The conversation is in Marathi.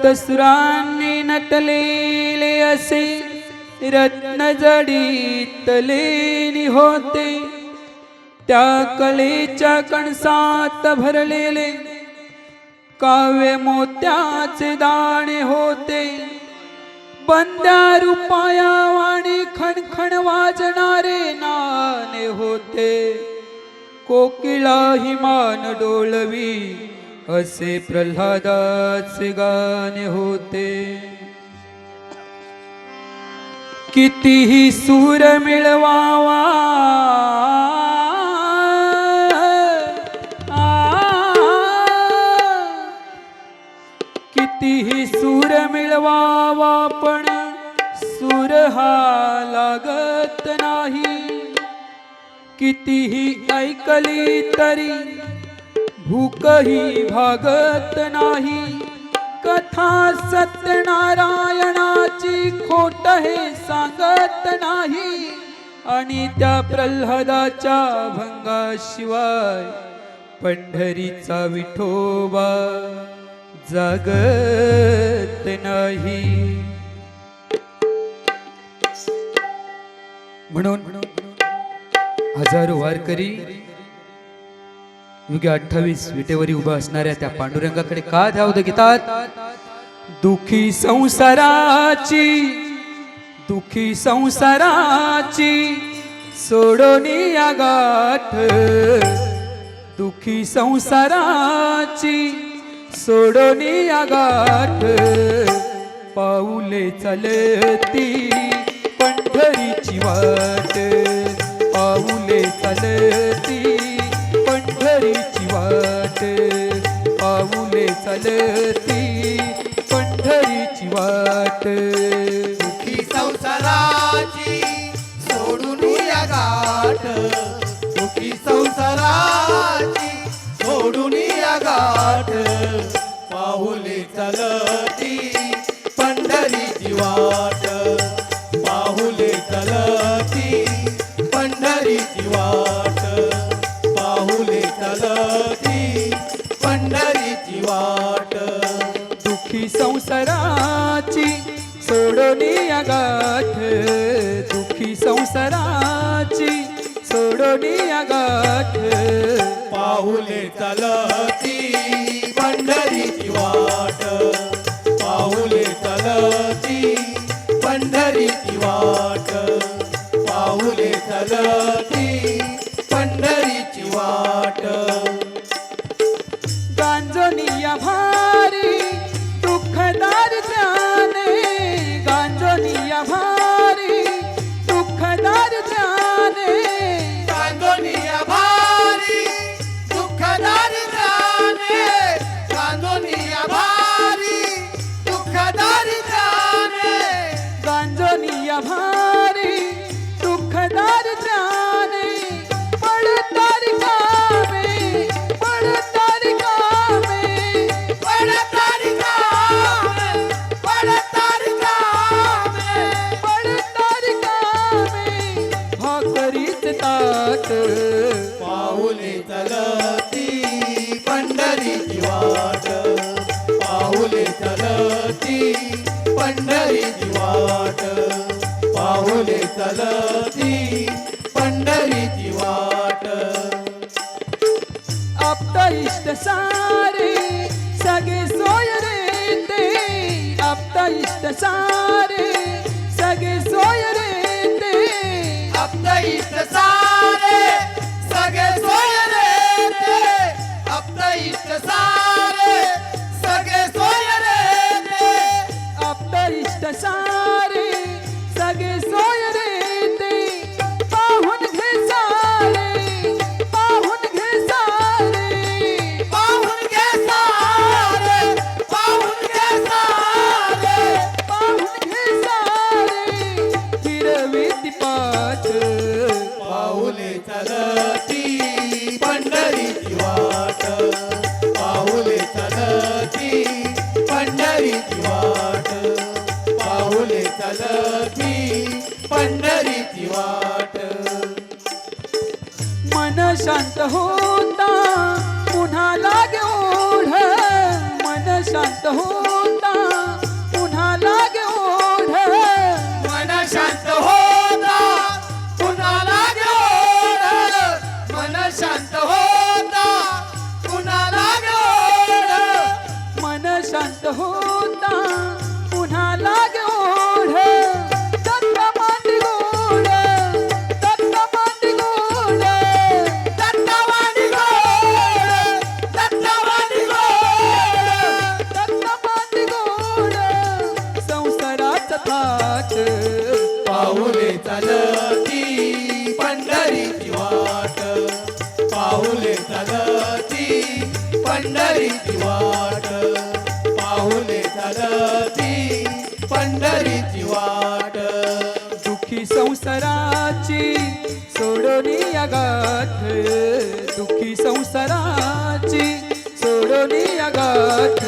सप्तसुरांनी नटलेले असे रत्न जडीतलेनी होते. त्या कलेच्या कणसात भरलेले काव्य मोत्याचे दाणे होते. बंद्या रुपाया वाणी खणखण वाजणारे नाणे होते. कोकिळा हिमान डोलवी असे प्रल्हादाचे गाणे होते. कितीही सूर मिळवावा. कितीही सूर मिळवावा पण सूर हा लागत नाही. कितीही ऐकली तरी भूकही भागत नाही. कथा सत्यनारायणाची खोट हे सांगत नाही. आणि त्या प्रल्हादाच्या भंगाशिवाय पंढरीचा विठोबा जागत नाही. म्हणून हजारो वारकरी युगे अठ्ठावीस विटेवरी उभा असणाऱ्या त्या पांडुरंगाकडे का धावत घेतात दुखी संसाराची दुखी संसाराची सोडोनी आगाठ गाठ. दुखी संसाराची सोडोनी आगाठ गाठ. पाऊले चालती पंढरीची वाट. पाऊले चालती पाऊले सोडोनी या गाठ दुखी संसाराची सोडोनी या गाठ. पाहुले चलती पंढरीची वाट. पाहुले चलती पंढरीची वाट. पाहुले चलती पंढरीची वाट. गांजोनिया भारी पाहुले चलती पंढरीची वाट. पाहुले चलती पंढरीची वाट. पाहुले चलती पंढरीची वाट. आप्त इष्ट सारे सगळे सोय रे आप्त इष्ट सारे पाठ पाहुले चलती पंढरीची वाट. पाहुले चलती पंढरीची वाट. चलती पंढरीची वाट. मन शांत होता पुन्हा लागे ओढ. मन शांत होता पंढरीची वाट पाहुले चालती पंढरीची वाट. दुखी संसाराची सोडोनी गाठ दुखी संसाराची सोडोनी गाठ.